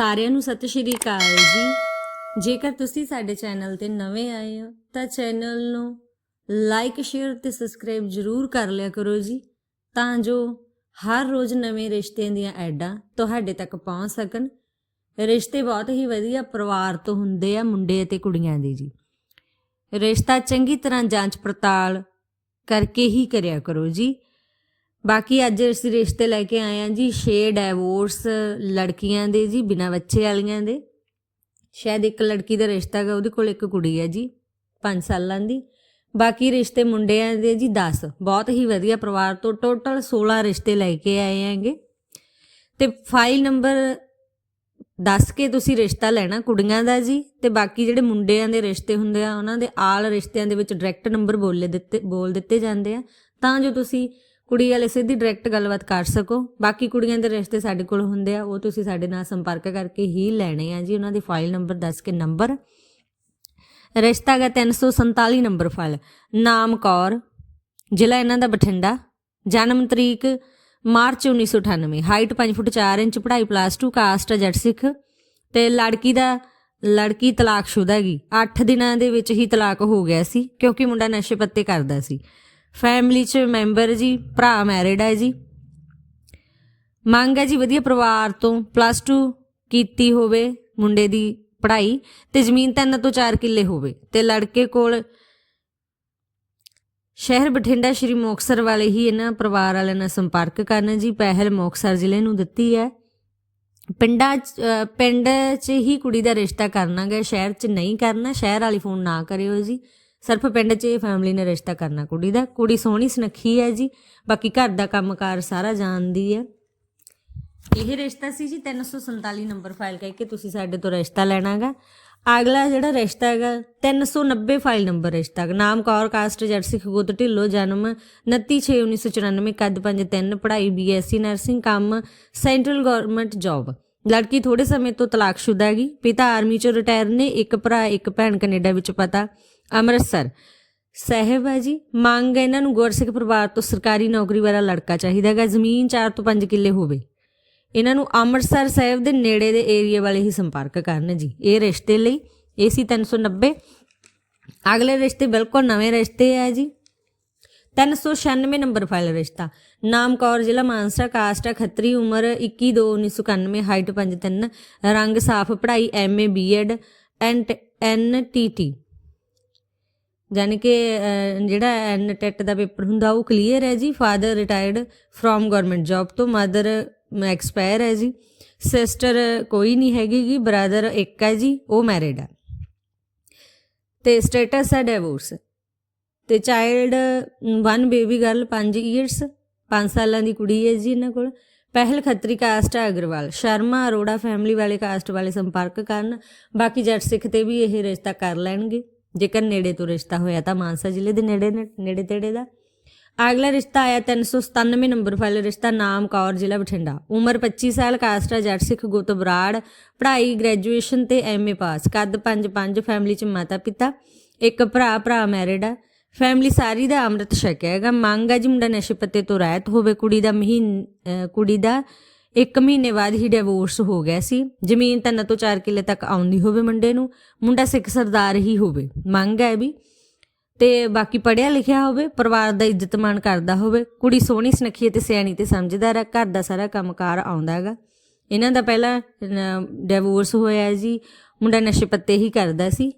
ਸਾਰਿਆਂ ਨੂੰ ਸਤਿ ਸ਼੍ਰੀ ਅਕਾਲ ਜੀ। ਜੇਕਰ ਤੁਸੀਂ ਸਾਡੇ ਚੈਨਲ ਤੇ ਨਵੇਂ ਆਏ ਹੋ, ਤਾਂ ਚੈਨਲ ਨੂੰ ਲਾਈਕ ਸ਼ੇਅਰ ਤੇ ਸਬਸਕ੍ਰਾਈਬ ਜ਼ਰੂਰ ਕਰ ਲਿਆ ਕਰੋ ਜੀ, ਤਾਂ ਜੋ ਹਰ ਰੋਜ਼ ਨਵੇਂ ਰਿਸ਼ਤਿਆਂ ਦੀਆਂ ਐਡਾਂ ਤੁਹਾਡੇ ਤੱਕ ਪਹੁੰਚ ਸਕਣ। ਰਿਸ਼ਤੇ ਬਹੁਤ ਹੀ ਵਧੀਆ ਪਰਿਵਾਰ ਤੋਂ ਹੁੰਦੇ ਆ ਮੁੰਡੇ ਅਤੇ ਕੁੜੀਆਂ ਦੇ ਜੀ। ਰਿਸ਼ਤਾ ਚੰਗੀ ਤਰ੍ਹਾਂ ਜਾਂਚ ਪੜਤਾਲ ਕਰਕੇ ਹੀ ਕਰਿਆ ਕਰੋ ਜੀ। ਬਾਕੀ ਅੱਜ ਅਸੀਂ ਰਿਸ਼ਤੇ ਲੈ ਕੇ ਆਏ ਹਾਂ ਜੀ, ਛੇ ਡਾਈਵੋਰਸ ਲੜਕੀਆਂ ਦੇ ਜੀ, ਬਿਨਾਂ ਬੱਚੇ ਵਾਲੀਆਂ ਦੇ। ਸ਼ਾਇਦ ਇੱਕ ਲੜਕੀ ਦਾ ਰਿਸ਼ਤਾ ਹੈਗਾ, ਉਹਦੇ ਕੋਲ ਇੱਕ ਕੁੜੀ ਹੈ ਜੀ 5 ਸਾਲਾਂ ਦੀ। ਬਾਕੀ ਰਿਸ਼ਤੇ ਮੁੰਡਿਆਂ ਦੇ ਜੀ 10 ਬਹੁਤ ਹੀ ਵਧੀਆ ਪਰਿਵਾਰ ਤੋਂ ਟੋਟਲ 16 ਰਿਸ਼ਤੇ ਲੈ ਕੇ ਆਏ ਹੈਗੇ। ਤੇ ਫਾਈਲ ਨੰਬਰ ਦੱਸ ਕੇ ਤੁਸੀਂ ਰਿਸ਼ਤਾ ਲੈਣਾ ਕੁੜੀਆਂ ਦਾ ਜੀ, ਤੇ ਬਾਕੀ ਜਿਹੜੇ ਮੁੰਡਿਆਂ ਦੇ ਰਿਸ਼ਤੇ ਹੁੰਦੇ ਆ, ਉਹਨਾਂ ਦੇ ਆਲ ਰਿਸ਼ਤਿਆਂ ਦੇ ਵਿੱਚ ਡਾਇਰੈਕਟ ਨੰਬਰ ਬੋਲੇ ਦਿੱਤੇ, ਬੋਲ ਦਿੱਤੇ ਜਾਂਦੇ ਆ। ਤਾਂ ਜੋ ਤੁਸੀਂ ਕੁੜੀ ਵਾਲੇ ਸਿੱਧੀ ਡਾਇਰੈਕਟ ਗੱਲਬਾਤ ਕਰ ਸਕੋ। ਬਾਕੀ ਕੁੜੀਆਂ ਦੇ ਰਿਸ਼ਤੇ ਸਾਡੇ ਕੋਲ ਹੁੰਦੇ ਆ, ਉਹ ਤੁਸੀਂ ਸਾਡੇ ਨਾਲ ਸੰਪਰਕ ਕਰਕੇ ਹੀ ਲੈਣੇ ਆ ਜੀ। ਉਹਨਾਂ ਦੇ ਫਾਈਲ ਨੰਬਰ ਦੱਸ ਕੇ ਨੰਬਰ ਰਿਸ਼ਤਾ ਹੈਗਾ 347 ਨੰਬਰ ਫਾਈਲ ਨਾਮ ਕੌਰ, ਜ਼ਿਲ੍ਹਾ ਇਹਨਾਂ ਦਾ ਬਠਿੰਡਾ। ਜਨਮ ਤਰੀਕ ਮਾਰਚ 1998 ਹਾਈਟ 5 ਫੁੱਟ 4 ਇੰਚ, ਪੜ੍ਹਾਈ ਪਲੱਸ 2 ਕਾਸਟ ਜੱਟ, ਸਿੱਖ। ਤੇ ਲੜਕੀ ਦਾ, ਲੜਕੀ ਤਲਾਕਸ਼ੁਦਾ ਹੈਗੀ। 8 ਦਿਨਾਂ ਦੇ ਵਿੱਚ ਹੀ ਤਲਾਕ ਹੋ ਗਿਆ ਸੀ, ਕਿਉਂਕਿ ਮੁੰਡਾ ਨਸ਼ੇ ਪੱਤੇ ਕਰਦਾ ਸੀ। ਫੈਮਿਲੀ 'ਚ ਮੈਂਬਰ ਜੀ, ਭਰਾ ਮੈਰਿਡ ਹੈ ਜੀ। ਮੰਗ ਹੈ ਜੀ ਵਧੀਆ ਪਰਿਵਾਰ ਤੋਂ ਪਲੱਸ 2 ਕੀਤੀ ਹੋਵੇ ਮੁੰਡੇ ਦੀ ਪੜ੍ਹਾਈ ਤੇ ਜ਼ਮੀਨ ਤਿੰਨ ਤੋਂ 4 ਕਿੱਲੇ ਹੋਵੇ। ਤੇ ਲੜਕੇ ਕੋਲ ਸ਼ਹਿਰ ਬਠਿੰਡਾ ਸ਼੍ਰੀ ਮੁਕਤਸਰ ਵਾਲੇ ਹੀ ਇਹਨਾਂ ਪਰਿਵਾਰ ਵਾਲਿਆਂ ਨਾਲ ਸੰਪਰਕ ਕਰਨ ਜੀ। ਪਹਿਲ ਮੁਕਤਸਰ ਜ਼ਿਲ੍ਹੇ ਨੂੰ ਦਿੱਤੀ ਹੈ। ਪਿੰਡਾਂ 'ਚ- ਅਹ, ਪਿੰਡ 'ਚ ਹੀ ਕੁੜੀ ਦਾ ਰਿਸ਼ਤਾ ਕਰਨਾ ਗਾ, ਸ਼ਹਿਰ 'ਚ ਨਹੀਂ ਕਰਨਾ, ਸ਼ਹਿਰ ਵਾਲੀ ਫੋਨ ਨਾ ਕਰਿਓ ਜੀ। ਸਿਰਫ ਪਿੰਡ 'ਚ ਇਹ ਫੈਮਿਲੀ ਨੇ ਰਿਸ਼ਤਾ ਕਰਨਾ ਕੁੜੀ ਦਾ। ਕੁੜੀ ਸੋਹਣੀ, ਸੁਨੱਖੀ ਹੈ ਜੀ। ਬਾਕੀ ਘਰ ਦਾ ਕੰਮਕਾਰ ਸਾਰਾ ਜਾਣਦੀ ਹੈ। ਇਹ ਰਿਸ਼ਤਾ ਸੀ ਜੀ 347 ਨੰਬਰ ਫਾਈਲ ਕਹਿ ਕੇ ਤੁਸੀਂ ਸਾਡੇ ਤੋਂ ਰਿਸ਼ਤਾ ਲੈਣਾਗਾ। ਅਗਲਾ ਜਿਹੜਾ ਰਿਸ਼ਤਾ ਹੈਗਾ 390 ਫਾਈਲ ਨੰਬਰ ਰਿਸ਼ਤਾ ਨਾਮ ਕੌਰ ਕਾਸਟ ਜੱਟ, ਸਿੱਖ, ਗੁੱਤ, ਢਿੱਲੋ, ਜਨਮ 29/6/1994 ਕੱਦ 5'3 ਪੜ੍ਹਾਈ ਬੀਐਸਸੀ ਨਰਸਿੰਗ ਕੰਮ ਸੈਂਟਰਲ ਗਵਰਨਮੈਂਟ ਜੌਬ ਲੜਕੀ ਥੋੜੇ ਸਮੇਂ ਤੋਂ ਤਲਾਕਸ਼ੁਦਾ ਹੈਗੀ। ਪਿਤਾ ਆਰਮੀ ਚੋਂ ਰਿਟਾਇਰ ਨੇ, ਇੱਕ ਭਰਾ, ਇੱਕ ਭੈਣ ਕੈਨੇਡਾ ਵਿੱਚ ਪਤਾ। ਅੰਮ੍ਰਿਤਸਰ। ਸਾਹਿਬ ਹੈ ਜੀ, ਮੰਗ ਹੈ ਇਹਨਾਂ ਨੂੰ ਗੁਰਸਿੱਖ ਪਰਿਵਾਰ ਤੋਂ ਸਰਕਾਰੀ ਨੌਕਰੀ ਵਾਲਾ ਲੜਕਾ ਚਾਹੀਦਾ ਹੈਗਾ, ਜ਼ਮੀਨ 4 ਤੋਂ 5 ਕਿੱਲੇ ਹੋਵੇ। ਇਹਨਾਂ ਨੂੰ ਅੰਮ੍ਰਿਤਸਰ ਸਾਹਿਬ ਦੇ ਨੇੜੇ ਦੇ ਏਰੀਆ ਵਾਲੇ ਹੀ ਸੰਪਰਕ ਕਰਨ ਜੀ। ਇਹ ਰਿਸ਼ਤੇ ਲਈ AC 390 ਅਗਲੇ ਰਿਸ਼ਤੇ ਬਿਲਕੁਲ ਨਵੇਂ ਰਿਸ਼ਤੇ ਹੈ ਜੀ। 396 ਨੰਬਰ ਫਾਈਲ ਰਿਸ਼ਤਾ। ਨਾਮ ਕੌਰ, ਜ਼ਿਲ੍ਹਾ ਮਾਨਸਾ, ਕਾਸਟ ਆ ਖੱਤਰੀ, ਉਮਰ 21 2 1991 ਹਾਈਟ 5'3 ਰੰਗ ਸਾਫ਼, ਪੜ੍ਹਾਈ ਐਮਏ ਬੀਐਡ ਐਂਡ ਐਨਟੀਟੀ ਯਾਨੀ ਕਿ ਅਹ, ਜਿਹੜਾ ਐਨਟੈਟ ਦਾ ਪੇਪਰ ਹੁੰਦਾ ਉਹ ਕਲੀਅਰ ਹੈ ਜੀ। Father retired from government job ਤੋਂ ਮਦਰ ਐਕਸਪਾਇਰ ਹੈ ਜੀ। ਸਿਸਟਰ ਕੋਈ ਨਹੀਂ ਹੈਗੀ ਗੀ ਬ੍ਰਦਰ ਇੱਕ ਹੈ ਜੀ ਉਹ ਮੈਰਿਡ ਹੈ। ਤੇ ਸਟੇਟਸ ਹੈ ਡਿਵੋਰਸ ਤੇ child one baby girl 5 years 5 ਸਾਲਾਂ ਦੀ ਕੁੜੀ ਹੈ ਜੀ ਇਹਨਾਂ ਕੋਲ। ਪਹਿਲ ਖੱਤਰੀ ਕਾਸਟ ਹੈ ਅਗਰਵਾਲ। ਸ਼ਰਮਾ ਅਰੋੜਾ ਫੈਮਿਲੀ ਵਾਲੇ ਕਾਸਟ ਵਾਲੇ ਸੰਪਰਕ ਕਰਨ। ਬਾਕੀ ਜੱਟ ਸਿੱਖ ਤੇ ਵੀ ਇਹ ਰਿਸ਼ਤਾ ਕਰ ਲੈਣਗੇ। ਜੇਕਰ ਨੇੜੇ ਤੋਂ ਰਿਸ਼ਤਾ ਹੋਇਆ ਤਾਂ ਮਾਨਸਾ ਜ਼ਿਲ੍ਹੇ ਦੇ ਨੇੜੇ ਨੇੜੇ ਤੇੜੇ ਦਾ। ਅਗਲਾ ਰਿਸ਼ਤਾ ਆਇਆ 397 ਨੰਬਰ ਫਾਈਲ, ਰਿਸ਼ਤਾ ਨਾਮ ਕੌਰ, ਜ਼ਿਲ੍ਹਾ ਬਠਿੰਡਾ। ਉਮਰ 25 ਸਾਲ, ਕਾਸਟ ਜੱਟ ਸਿੱਖ ਗੁੱਤ ਬਰਾੜ, ਪੜ੍ਹਾਈ ਗ੍ਰੈਜੂਏਸ਼ਨ ਤੇ ਐਮਏ ਪਾਸ ਕੱਦ 5-5 ਫੈਮਿਲੀ ਚ ਮਾਤਾ ਪਿਤਾ, ਇੱਕ ਭਰਾ ਭਰਾ ਮੈਰਿਡ ਆ। ਫੈਮਿਲੀ ਸਾਰੀ ਦਾ ਅੰਮ੍ਰਿਤ ਛਕਿਆ ਹੈਗਾ। ਮੰਗ ਆ ਜੀ ਮੁੰਡਾ ਨਸ਼ੇ ਪੱਤੇ ਤੋਂ ਰਹਿਤ ਹੋਵੇ, ਕੁੜੀ ਦਾ ਮਹੀਨ ਕੁੜੀ ਦਾ ਇੱਕ ਮਹੀਨੇ ਬਾਅਦ ਹੀ ਡਿਵੋਰਸ ਹੋ ਗਿਆ ਸੀ। ਜ਼ਮੀਨ ਤਿੰਨ ਤੋਂ 4 ਕਿੱਲੇ ਤੱਕ ਆਉਂਦੀ ਹੋਵੇ ਮੁੰਡੇ ਨੂੰ, ਮੁੰਡਾ ਸਿੱਖ ਸਰਦਾਰ ਹੀ ਹੋਵੇ, ਮੰਗ ਹੈ ਵੀ। ਤੇ ਬਾਕੀ ਪੜਿਆ ਲਿਖਿਆ ਹੋਵੇ, ਪਰਿਵਾਰ ਦਾ ਇੱਜ਼ਤ ਮਾਣ ਕਰਦਾ ਹੋਵੇ, ਕੁੜੀ ਸੋਹਣੀ, ਸੁਨੱਖੀ ਤੇ ਸਿਆਣੀ ਤੇ ਸਮਝਦਾਰ ਹੈ, ਘਰ ਦਾ ਸਾਰਾ ਕੰਮਕਾਰ ਆਉਂਦਾ ਹੈਗਾ। ਇਹਨਾਂ ਦਾ ਪਹਿਲਾਂ ਡਿਵੋਰਸ ਹੋਇਆ ਜੀ, ਮੁੰਡਾ ਨਸ਼ੇ ਪੱਤੇ ਹੀ ਕਰਦਾ ਸੀ।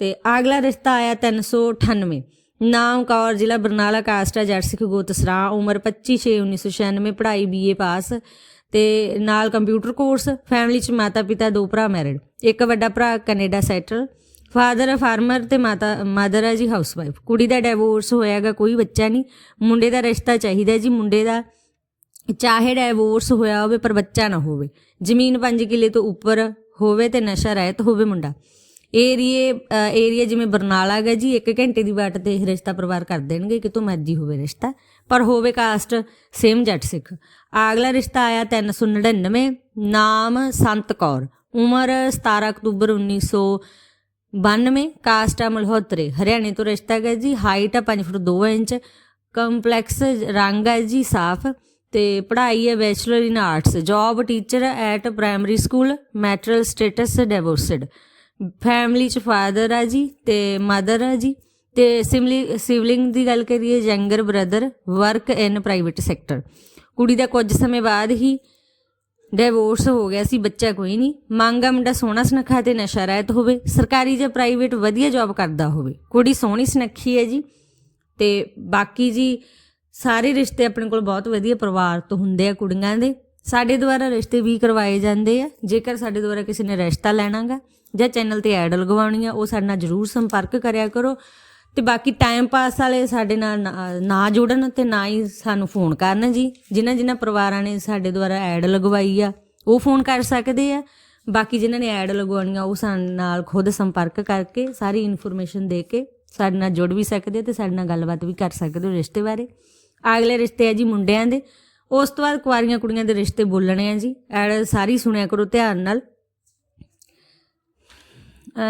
ਤੇ ਅਗਲਾ ਰਿਸ਼ਤਾ ਆਇਆ 398 ਨਾਮ ਕੌਰ, ਜ਼ਿਲ੍ਹਾ ਬਰਨਾਲਾ, ਕਾਸਟਾ ਹੈ ਜੱਟ ਸਿੱਖ ਗੋਤ ਸਰਾਂ ਉਮਰ 25 6 1996 ਪੜ੍ਹਾਈ ਬੀਏ ਪਾਸ ਤੇ ਨਾਲ ਕੰਪਿਊਟਰ ਕੋਰਸ ਫੈਮਿਲੀ ਚ ਮਾਤਾ ਪਿਤਾ ਦੋ ਭਰਾ ਮੈਰਿਡ ਇੱਕ ਵੱਡਾ ਭਰਾ ਕੈਨੇਡਾ ਸੈਟਲ ਫਾਦਰ ਫਾਰਮਰ ਤੇ ਮਾਤਾ ਮਦਰ ਹੈ ਜੀ ਹਾਊਸਵਾਈਫ ਕੁੜੀ ਦਾ ਡਿਵੋਰਸ ਹੋਇਆਗਾ ਕੋਈ ਬੱਚਾ ਨਹੀਂ। ਮੁੰਡੇ ਦਾ ਰਿਸ਼ਤਾ ਚਾਹੀਦਾ ਜੀ, ਮੁੰਡੇ ਦਾ। ਚਾਹੇ ਡਿਵੋਰਸ ਹੋਇਆ ਹੋਵੇ, ਪਰ ਬੱਚਾ ਨਾ ਹੋਵੇ। ਜ਼ਮੀਨ 5 ਕਿੱਲੇ ਤੋਂ ਉੱਪਰ ਹੋਵੇ ਤੇ ਨਸ਼ਾ ਰਹਿਤ ਹੋਵੇ ਮੁੰਡਾ। ਏਰੀਏ ਏਰੀਆ ਜਿਵੇਂ ਬਰਨਾਲਾ ਹੈਗਾ ਜੀ 1 ਘੰਟੇ ਦੀ ਬਾਟ ਤੇ ਇਹ ਰਿਸ਼ਤਾ ਪਰਿਵਾਰ ਕਰ ਦੇਣਗੇ ਕਿਤੋਂ ਮਰਜ਼ੀ ਹੋਵੇ ਰਿਸ਼ਤਾ। ਪਰ ਹੋਵੇ ਕਾਸਟ ਸੇਮ ਜੱਟ ਸਿੱਖ। ਅਗਲਾ ਰਿਸ਼ਤਾ ਆਇਆ 399 ਨਾਮ ਸੰਤ ਕੌਰ। ਉਮਰ 17 ਅਕਤੂਬਰ 1992 ਕਾਸਟ ਆ ਮਲਹੋਤਰੇ। ਹਰਿਆਣੇ ਤੋਂ ਰਿਸ਼ਤਾ ਹੈਗਾ ਜੀ, ਹਾਈਟ ਆ 5 ਫੁੱਟ 2 ਇੰਚ, ਕੰਪਲੈਕਸ ਰੰਗ ਹੈ ਜੀ ਸਾਫ਼ ਤੇ ਪੜ੍ਹਾਈ ਹੈ bachelor in arts. Job teacher at primary school, marital status divorced. Family ਚ ਫਾਦਰ ਆ ਜੀ ਤੇ ਮਦਰ ਆ ਜੀ। ਤੇ ਸਿਮਲੀ, ਸਿਵਲਿੰਗ ਦੀ ਗੱਲ ਕਰੀਏ, younger brother, work in private sector. ਕੁੜੀ ਦਾ ਕੁਝ ਸਮੇਂ ਬਾਅਦ ਹੀ ਡਿਵੋਰਸ ਹੋ ਗਿਆ ਸੀ, ਬੱਚਾ ਕੋਈ ਨਹੀਂ। ਮੰਗਾ ਮੁੰਡਾ ਸੋਹਣਾ ਸੁਨੱਖਾ ਤੇ ਨਸ਼ਾ ਰਹਿਤ ਹੋਵੇ, ਸਰਕਾਰੀ ਜਾਂ ਪ੍ਰਾਈਵੇਟ ਵਧੀਆ ਜੌਬ ਕਰਦਾ ਹੋਵੇ। ਕੁੜੀ ਸੋਹਣੀ ਸੁਨੱਖੀ ਹੈ ਜੀ, ਤੇ ਬਾਕੀ ਜੀ ਸਾਰੇ ਰਿਸ਼ਤੇ ਆਪਣੇ ਕੋਲ ਬਹੁਤ ਵਧੀਆ ਪਰਿਵਾਰ ਤੋਂ ਹੁੰਦੇ ਆ ਕੁੜੀਆਂ ਦੇ। ਸਾਡੇ ਦੁਆਰਾ ਰਿਸ਼ਤੇ ਵੀ ਕਰਵਾਏ ਜਾਂਦੇ ਆ, ਜੇਕਰ ਸਾਡੇ ਦੁਆਰਾ ਕਿਸੇ ਨੇ ਰਿਸ਼ਤਾ ਲੈਣਾਗਾ ਜਾਂ ਚੈਨਲ ਤੇ ਐਡ ਲਗਵਾਉਣੀ ਆ, ਉਹ ਸਾਡੇ ਨਾਲ ਜਰੂਰ ਸੰਪਰਕ ਕਰਿਆ ਕਰੋ। ਤੇ ਬਾਕੀ ਟਾਈਮ ਪਾਸ ਵਾਲੇ ਸਾਡੇ ਨਾਲ ਨਾ- ਜੁੜਨ ਤੇ ਨਾ ਹੀ ਸਾਨੂੰ ਫੋਨ ਕਰਨ ਜੀ। ਜਿਨ੍ਹਾਂ ਜਿਨ੍ਹਾਂ ਪਰਿਵਾਰਾਂ ਨੇ ਸਾਡੇ ਦੁਆਰਾ ਐਡ ਲਗਵਾਈ ਆ, ਉਹ ਫੋਨ ਕਰ ਸਕਦੇ ਆ। ਬਾਕੀ ਜਿਨ੍ਹਾਂ ਨੇ ਐਡ ਲਗਵਾਉਣੀ ਆ ਉਹ ਸਾਡੇ ਨਾਲ ਖੁਦ ਸੰਪਰਕ ਕਰਕੇ, ਸਾਰੀ ਇਨਫੋਰਮੇਸ਼ਨ ਦੇ ਕੇ ਸਾਡੇ ਨਾਲ ਜੁੜ ਵੀ ਸਕਦੇ ਆ ਤੇ ਸਾਡੇ ਨਾਲ ਗੱਲਬਾਤ ਵੀ ਕਰ ਸਕਦੇ ਹੋ ਰਿਸ਼ਤੇ ਬਾਰੇ। ਅਗਲੇ ਰਿਸ਼ਤੇ ਆ ਜੀ ਮੁੰਡਿਆਂ ਦੇ। ਉਸ ਤੋਂ ਬਾਅਦ ਕੁਆਰੀਆਂ ਕੁੜੀਆਂ ਦੇ ਰਿਸ਼ਤੇ ਬੋਲਣੇ ਆ ਜੀ। ਐਡ ਸਾਰੀ ਸੁਣਿਆ ਕਰੋ ਧਿਆਨ ਨਾਲ।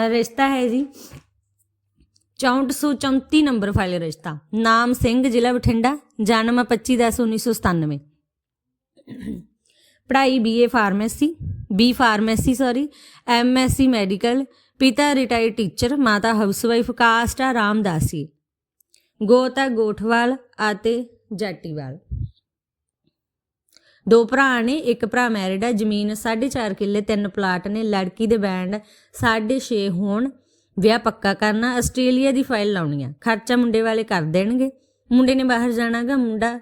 ਰਿਸ਼ਤਾ ਹੈ ਜੀ। 6434 ਨੰਬਰ ਫਾਈਲ ਰਿਸ਼ਤਾ ਨਾਮ ਸਿੰਘ ਜ਼ਿਲ੍ਹਾ ਬਠਿੰਡਾ ਜਨਮ 25/10/1997 ਪੜ੍ਹਾਈ BA pharmacy B pharmacy sorry MSc medical ਪਿਤਾ ਰਿਟਾਇਰਡ ਟੀਚਰ ਮਾਤਾ ਹਾਊਸਵਾਈਫ ਕਾਸਟ ਆ ਰਾਮਦਾਸੀ ਗੋਤਾ ਗੋਠਵਾਲ ਅਤੇ ਜਾਟੀਵਾਲ ਦੋ ਭਰਾ ਨੇ ਇੱਕ ਭਰਾ ਮੈਰਿਡ ਆ ਜ਼ਮੀਨ 4.5 ਕਿੱਲੇ ਤਿੰਨ ਪਲਾਟ ਨੇ ਲੜਕੀ ਦੇ ਬੈਂਡ 6.5 ਹੋਣ ਵਿਆਹ ਪੱਕਾ ਕਰਨਾ, ਆਸਟ੍ਰੇਲੀਆ ਦੀ ਫਾਈਲ ਲਾਉਣੀ ਆ। ਖਰਚਾ ਮੁੰਡੇ ਵਾਲੇ ਕਰ ਦੇਣਗੇ। ਮੁੰਡੇ ਨੇ ਬਾਹਰ ਜਾਣਾਗਾ, ਮੁੰਡਾ,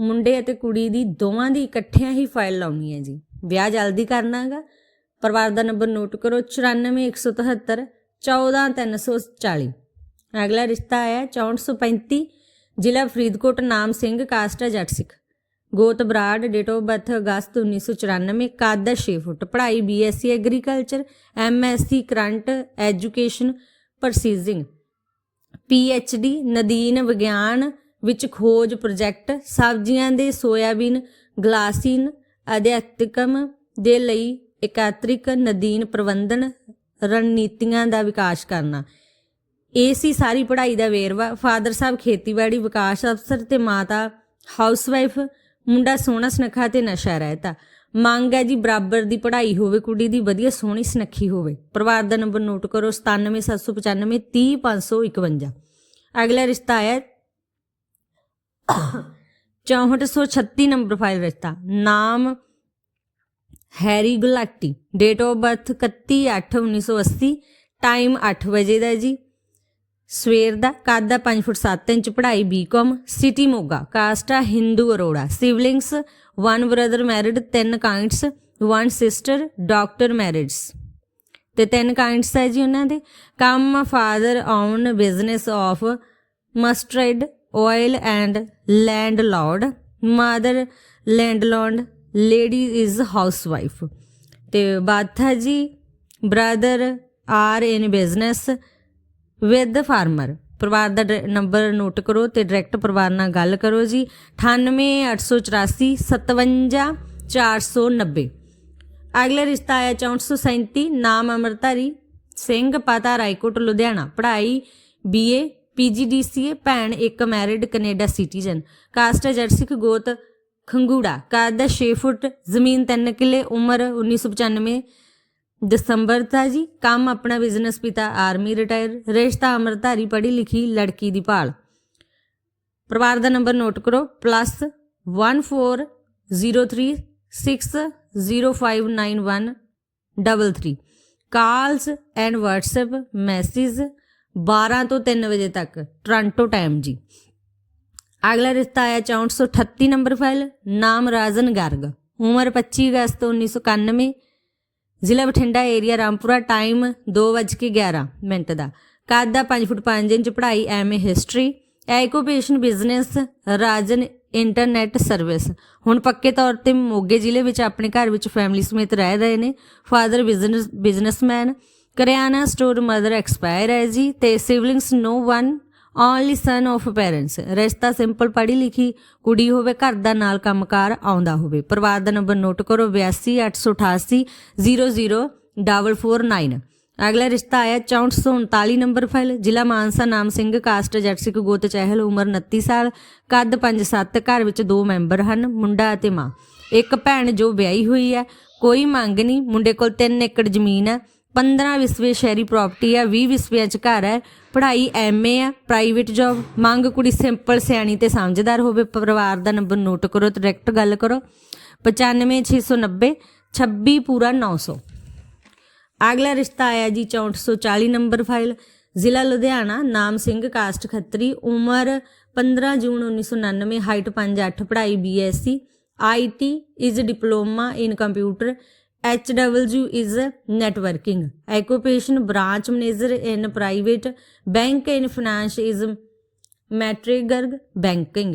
ਮੁੰਡੇ ਅਤੇ ਕੁੜੀ ਦੀ ਦੋਵਾਂ ਦੀ ਇਕੱਠਿਆਂ ਹੀ ਫਾਈਲ ਲਾਉਣੀ ਹੈ ਜੀ। ਵਿਆਹ ਜਲਦੀ ਕਰਨਾਗਾ। ਪਰਿਵਾਰ ਦਾ ਨੰਬਰ ਨੋਟ ਕਰੋ 94173 14340 ਅਗਲਾ ਰਿਸ਼ਤਾ ਆਇਆ 6435 ਜ਼ਿਲ੍ਹਾ ਫਰੀਦਕੋਟ, ਨਾਮ ਸਿੰਘ, ਕਾਸਟ ਹੈ ਜੱਟ ਸਿੱਖ। ਗੋਤ Brar, date of birth August 1994 ਕੱਦ 6 ਫੁੱਟ, ਪੜ੍ਹਾਈ BSc agriculture MSc current education proceeding PhD ਨਦੀਨ ਵਿਗਿਆਨ ਵਿੱਚ ਖੋਜ ਪ੍ਰੋਜੈਕਟ ਸਬਜ਼ੀਆਂ ਦੇ ਸੋਇਆਬੀਨ ਗਲਾਸੀਨ ਅਧਿਆਤਕਮ ਦੇ ਲਈ ਇਕਾਤ੍ਰਿਕ ਨਦੀਨ ਪ੍ਰਬੰਧਨ ਰਣਨੀਤੀਆਂ ਦਾ ਵਿਕਾਸ ਕਰਨਾ। ਇਹ ਸੀ ਸਾਰੀ ਪੜ੍ਹਾਈ ਦਾ ਵੇਰਵਾ। ਫਾਦਰ ਸਾਹਿਬ ਖੇਤੀਬਾੜੀ ਵਿਕਾਸ ਅਫਸਰ ਤੇ ਮਾਤਾ ਹਾਊਸਵਾਈਫ ਮੁੰਡਾ ਸੋਹਣਾ ਸੁਨੱਖਾ ਤੇ ਨਸ਼ਾ ਰਹਿਤਾ। ਮੰਗ ਹੈ ਜੀ ਬਰਾਬਰ ਦੀ ਪੜ੍ਹਾਈ ਹੋਵੇ, ਕੁੜੀ ਦੀ ਵਧੀਆ ਸੋਹਣੀ ਸੁਨੱਖੀ ਹੋਵੇ। ਪਰਿਵਾਰ ਦਾ ਨੰਬਰ ਨੋਟ ਕਰੋ 97795 30551 ਅਗਲਾ ਰਿਸ਼ਤਾ ਆਇਆ 6436 ਨੰਬਰ ਫਾਈਲ ਰਿਸ਼ਤਾ। ਨਾਮ Harry Gulati. Date of birth 31/8/1980 time 8 ਵਜੇ ਦਾ ਜੀ। ਸਵੇਰ ਦਾ ਕੱਦ ਦਾ 5 ਫੁੱਟ 7 ਇੰਚ, ਪੜ੍ਹਾਈ ਬੀਕਾਮ ਸਿਟੀ ਮੋਗਾ। ਕਾਸਟ ਆ Hindu Arora. Siblings one brother married ਤਿੰਨ kids one sister doctor married ਤੇ ਤਿੰਨ ਕਾਈਂਡਸ ਹੈ ਜੀ ਉਹਨਾਂ ਦੇ। ਕੰਮ father own business of mustard oil and landlord mother landlord lady is housewife ਤੇ ਬਾਥਾ ਜੀ brother are in business with farmer ਪਰਿਵਾਰ ਦਾ ਡ- ਨੰਬਰ ਨੋਟ ਕਰੋ ਤੇ ਡਾਇਰੈਕਟ ਪਰਿਵਾਰ ਨਾਲ ਗੱਲ ਕਰੋ ਜੀ। 98884 57490 ਅਗਲਾ ਰਿਸ਼ਤਾ ਆਇਆ 6437 ਨਾਮ ਅਮਰਤਾਰੀ ਸਿੰਘ, ਪਤਾ ਰਾਏਕੋਟ, ਲੁਧਿਆਣਾ। ਪੜ੍ਹਾਈ ਬੀਏ ਪੀਜੀਡੀਸੀਏ ਭੈਣ ਇੱਕ ਮੈਰਿਡ ਕੈਨੇਡਾ ਸਿਟੀਜ਼ਨ ਕਾਸਟ ਹੈ ਜਰਸਿਕ ਗੋਤ ਖੰਗੂੜਾ। ਕੱਦ 6 ਫੁੱਟ, ਜ਼ਮੀਨ 3 ਕਿੱਲੇ, ਉਮਰ 1995 ਦਸੰਬਰ ਦਾ ਜੀ, ਕੰਮ ਆਪਣਾ ਬਿਜ਼ਨਸ ਪਿਤਾ ਆਰਮੀ ਰਿਟਾਇਰ ਰਿਸ਼ਤਾ ਅਮਰਧਾਰੀ ਪੜ੍ਹੀ ਲਿਖੀ ਲੜਕੀ ਦੀ ਭਾਲ। ਪਰਿਵਾਰ ਦਾ ਨੰਬਰ ਨੋਟ ਕਰੋ plus 140360591133 calls and WhatsApp message 12 ਤੋਂ 3 ਵਜੇ ਤੱਕ ਟੋਰਾਂਟੋ ਟਾਈਮ ਜੀ। ਅਗਲਾ ਰਿਸ਼ਤਾ ਆਇਆ 6438 ਨੰਬਰ ਫਾਈਲ ਨਾਮ ਰਾਜਨ ਗਰਗ। ਉਮਰ 25 ਅਗਸਤ 1991 ਜ਼ਿਲ੍ਹਾ Bathinda area Rampura time 2:11 minute ਦਾ। ਕੱਦ ਦਾ 5 ਫੁੱਟ 5 ਇੰਚ ਪੜ੍ਹਾਈ MA history occupation business Rajan internet service ਹੁਣ ਪੱਕੇ ਤੌਰ ਤੇ ਮੋਗੇ ਜ਼ਿਲ੍ਹੇ ਵਿੱਚ ਆਪਣੇ ਘਰ ਵਿੱਚ ਫੈਮਿਲੀ ਸਮੇਤ ਰਹਿ ਰਹੇ ਨੇ। ਫਾਦਰ ਬਿਜ਼ਨਸ ਬਿਜ਼ਨਸਮੈਨ ਕਰਿਆਨਾ ਸਟੋਰ ਮਦਰ ਐਕਸਪਾਇਰ ਹੈ ਜੀ ਤੇ siblings no one only son of parents ਰਿਸ਼ਤਾ ਸਿੰਪਲ ਪੜ੍ਹੀ ਲਿਖੀ, ਕੁੜੀ ਹੋਵੇ, ਘਰ ਦਾ ਨਾਲ ਕੰਮਕਾਰ ਆਉਂਦਾ ਹੋਵੇ। ਪਰਿਵਾਰ ਦਾ ਨੰਬਰ ਨੋਟ ਕਰੋ 82 888 00449 ਅਗਲਾ ਰਿਸ਼ਤਾ ਆਇਆ 6439 ਨੰਬਰ ਫਾਈਲ ਜ਼ਿਲ੍ਹਾ ਮਾਨਸਾ, ਨਾਮ ਸਿੰਘ ਕਾਸਟ ਜੱਟ ਗੋਤ ਚਹਿਲ, ਉਮਰ 29 ਸਾਲ। ਕੱਦ 5-7 ਘਰ ਵਿੱਚ ਦੋ ਮੈਂਬਰ ਹਨ, ਮੁੰਡਾ ਅਤੇ ਮਾਂ। ਇੱਕ ਭੈਣ ਜੋ ਵਿਆਹੀ ਹੋਈ ਹੈ, ਕੋਈ ਮੰਗ ਨਹੀਂ। ਮੁੰਡੇ ਕੋਲ 3 ਏਕੜ ਜ਼ਮੀਨ ਹੈ। 15 ਵਿਸਵੇ ਸ਼ਹਿਰੀ ਪ੍ਰਾਪਰਟੀ ਆ 20 ਵਿਸਵਿਆਂ ਚ ਘਰ ਹੈ ਪੜ੍ਹਾਈ ਐਮਏ ਆ ਪ੍ਰਾਈਵੇਟ ਜੌਬ ਮੰਗ ਕੁੜੀ ਸਿੰਪਲ ਸਿਆਣੀ ਤੇ ਸਮਝਦਾਰ ਹੋਵੇ। ਪਰਿਵਾਰ ਦਾ ਨੰਬਰ ਨੋਟ ਕਰੋ ਡਾਇਰੈਕਟ ਗੱਲ ਕਰੋ। 95690 26 ਪੂਰਾ 900 ਅਗਲਾ ਰਿਸ਼ਤਾ ਆਇਆ ਜੀ 6440 ਨੰਬਰ ਫਾਈਲ। ਜ਼ਿਲ੍ਹਾ ਲੁਧਿਆਣਾ, ਨਾਮ ਸਿੰਘ, ਕਾਸਟ ਖੱਤਰੀ। ਉਮਰ 15 ਜੂਨ 1999 ਹਾਈਟ 5'8 ਪੜ੍ਹਾਈ BSc IT is diploma in computer HW is networking. Occupation branch manager in private bank in finance is matrigurg banking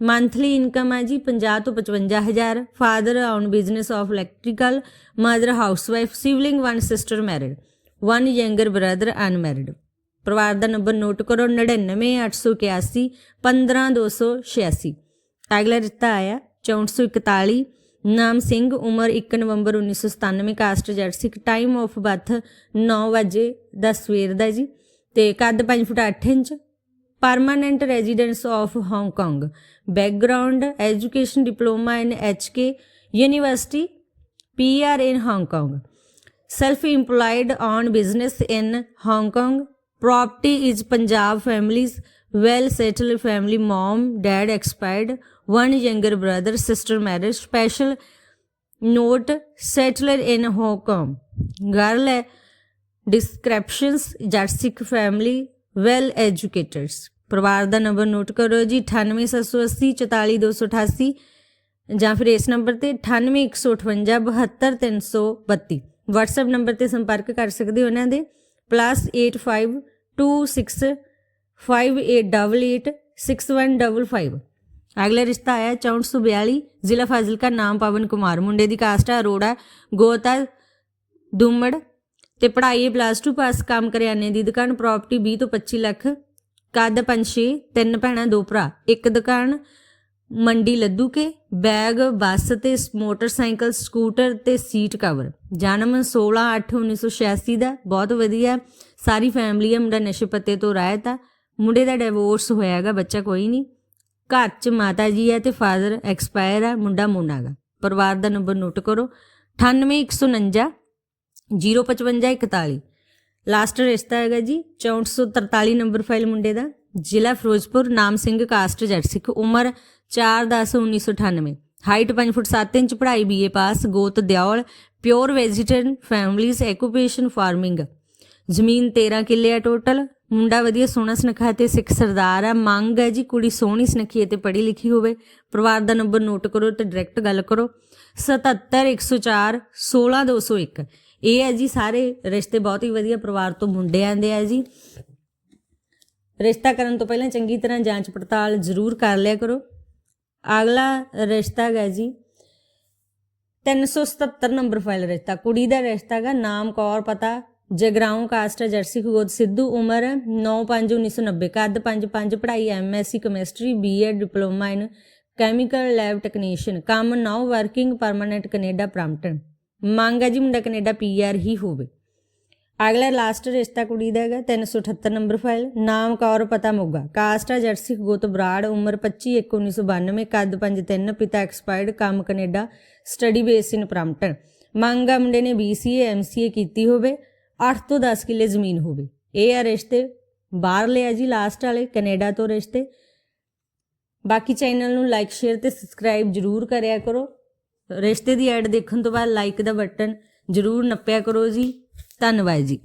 monthly income ਹੈ ਜੀ 50 ਤੋਂ 55000 father on business of electrical mother housewife siblings one sister married one younger brother unmarried ਪਰਿਵਾਰ ਦਾ number note ਕਰੋ 99881 15286 ਅਗਲਾ ਰਿਸ਼ਤਾ ਆਇਆ 6441 ਨਾਮ ਸਿੰਘ ਉਮਰ 1 ਨਵੰਬਰ 1997 caste Jatt time of birth 9 ਵਜੇ ਦਾ ਸਵੇਰ ਦਾ ਜੀ ਤੇ ਕੱਦ 5 foot 8 inch. Permanent residence of Hong Kong background education diploma in HK university PR in Hong Kong self employed on business in Hong Kong. Property is Punjab families, well settled family, mom, dad expired, one younger brother, sister married, special note, settler in Hong Kong. Girl eh, descriptions, Jatsik family, well educated. ਪਰਿਵਾਰ ਦਾ number note ਕਰੋ ਜੀ 98780 44288 ਜਾਂ ਫਿਰ ਇਸ number ਤੇ 9815 72332 WhatsApp number ਤੇ ਸੰਪਰਕ ਕਰ ਸਕਦੇ ਹੋ ਇਹਨਾਂ ਦੇ +852658886155 ਅਗਲਾ ਰਿਸ਼ਤਾ ਆਇਆ 6442 ਜ਼ਿਲ੍ਹਾ ਫਾਜ਼ਿਲਕਾ, ਨਾਮ ਪਵਨ ਕੁਮਾਰ। ਮੁੰਡੇ ਦੀ ਕਾਸਟ ਹੈ ਅਰੋੜਾ, ਗੋਤਾ, ਦੁਮੜ ਤੇ ਪੜ੍ਹਾਈ ਪਲੱਸ 2 ਪਾਸ ਕੰਮ ਕਰਿਆਨੇ ਦੀ ਦੁਕਾਨ ਪ੍ਰਾਪਰਟੀ 20 ਤੋਂ 25 ਲੱਖ। ਕੱਦ ਪੰਛੀ ਤਿੰਨ ਭੈਣਾਂ, ਦੋ ਭਰਾ। ਇੱਕ ਦੁਕਾਨ, ਮੰਡੀ ਲੱਦੂ ਕੇ, ਬੈਗ, ਬੱਸ ਤੇ ਮੋਟਰਸਾਈਕਲ, ਸਕੂਟਰ ਤੇ ਸੀਟ ਕਵਰ ਜਨਮ 16/8/1986 ਦਾ, ਬਹੁਤ ਵਧੀਆ। ਸਾਰੀ ਫੈਮਿਲੀ ਹੈ, ਮੁੰਡਾ ਨਸ਼ੇ ਪੱਤੇ ਤੋਂ ਰਹਿਤ ਆ। ਮੁੰਡੇ ਦਾ ਡਿਵੋਰਸ ਹੈਗਾ, ਬੱਚਾ ਕੋਈ ਨਹੀਂ। ਘਰ 'ਚ ਮਾਤਾ ਜੀ ਹੈ ਤੇ ਫਾਦਰ ਐਕਸਪਾਇਰ ਆ ਮੁੰਡਾ ਮੋਨਾ ਗਾ ਪਰਿਵਾਰ ਦਾ ਨੰਬਰ ਨੋਟ ਕਰੋ। 98149 05541 ਲਾਸਟ ਰਿਸ਼ਤਾ ਹੈਗਾ ਜੀ 6443 ਨੰਬਰ ਫਾਈਲ ਮੁੰਡੇ ਦਾ। ਜ਼ਿਲ੍ਹਾ ਫਿਰੋਜ਼ਪੁਰ, ਨਾਮ ਸਿੰਘ ਕਾਸਟ ਜੱਟ ਸਿੱਖ, ਉਮਰ 4/10/1998 ਹਾਈਟ 5 ਫੁੱਟ 7 ਇੰਚ, ਪੜ੍ਹਾਈ ਬੀਏ ਪਾਸ ਗੋਤ Deol pure vegetarian families occupation farming ਜ਼ਮੀਨ 13 ਕਿੱਲੇ ਆ ਟੋਟਲ ਮੁੰਡਾ ਵਧੀਆ ਸੋਹਣਾ ਸੁਨੱਖਾ ਤੇ ਸਿੱਖ ਸਰਦਾਰ ਆ। ਮੰਗ ਹੈ ਜੀ ਕੁੜੀ ਸੋਹਣੀ ਸੁਨੱਖੀ ਤੇ ਪੜ੍ਹੀ ਲਿਖੀ ਹੋਵੇ। ਪਰਿਵਾਰ ਦਾ ਨੰਬਰ ਨੋਟ ਕਰੋ ਤੇ ਡਾਇਰੈਕਟ ਗੱਲ ਕਰੋ। 77104 16201 ਇਹ ਹੈ ਜੀ ਸਾਰੇ ਰਿਸ਼ਤੇ ਬਹੁਤ ਹੀ ਵਧੀਆ ਪਰਿਵਾਰ ਤੋਂ ਮੁੰਡੇ ਆਂਦੇ ਆ ਜੀ। ਰਿਸ਼ਤਾ ਕਰਨ ਤੋਂ ਪਹਿਲਾਂ ਚੰਗੀ ਤਰ੍ਹਾਂ ਜਾਂਚ ਪੜਤਾਲ ਜ਼ਰੂਰ ਕਰ ਲਿਆ ਕਰੋ। ਅਗਲਾ ਰਿਸ਼ਤਾ ਹੈ ਜੀ 377 ਨੰਬਰ ਫਾਈਲ ਰਿਸ਼ਤਾ। ਕੁੜੀ ਦਾ ਰਿਸ਼ਤਾ ਹੈਗਾ, ਨਾਮ, ਕੌਰ, ਪਤਾ ਜਗਰਾਉਂ ਕਾਸਟ ਹੈ, ਜਰਸੀ ਖੁਗੋਦ ਸਿੱਧੂ ਉਮਰ 9/5/1990 ਕੱਦ 5/5 ਪੜ੍ਹਾਈ MSc chemistry BEd diploma in chemical lab technician ਕੰਮ now working permanent Canada Brampton ਮੰਗ ਹੈ ਜੀ ਮੁੰਡਾ ਕੈਨੇਡਾ ਪੀਆਰ ਹੀ ਹੋਵੇ। ਅਗਲਾ ਲਾਸਟ ਰਿਸ਼ਤਾ ਕੁੜੀ ਦਾ ਹੈਗਾ 378 ਨੰਬਰ ਫਾਈਲ ਨਾਮ ਕੌਰ ਪਤਾ ਮੋਗਾ। ਕਾਸਟ ਹੈ ਜਰਸੀ ਗੋਤ ਬਰਾੜ ਉਮਰ 25 1992 ਕੱਦ 53 ਪਿਤਾ ਐਕਸਪਾਇਰਡ ਕੰਮ Canada study base in Brampton ਮੰਗ ਆ ਮੁੰਡੇ ਨੇ BCA MCA ਕੀਤੀ ਹੋਵੇ। 8 ਤੋਂ 10 ਕਿੱਲੇ ਜ਼ਮੀਨ ਹੋਵੇ। ਇਹ ਆ ਰਿਸ਼ਤੇ ਬਾਹਰ ਲਿਆ ਜੀ ਲਾਸਟ ਵਾਲੇ, ਕੈਨੇਡਾ ਤੋਂ ਰਿਸ਼ਤੇ। ਬਾਕੀ ਚੈਨਲ ਨੂੰ ਲਾਈਕ ਸ਼ੇਅਰ ਤੇ ਸਬਸਕ੍ਰਾਈਬ ਜਰੂਰ ਕਰਿਆ ਕਰੋ। ਰਿਸ਼ਤੇ ਦੀ ਐਡ ਦੇਖਣ ਤੋਂ ਬਾਅਦ ਲਾਈਕ ਦਾ ਬਟਨ ਜਰੂਰ ਨੱਪਿਆ ਕਰੋ ਜੀ। ਧੰਨਵਾਦ ਜੀ।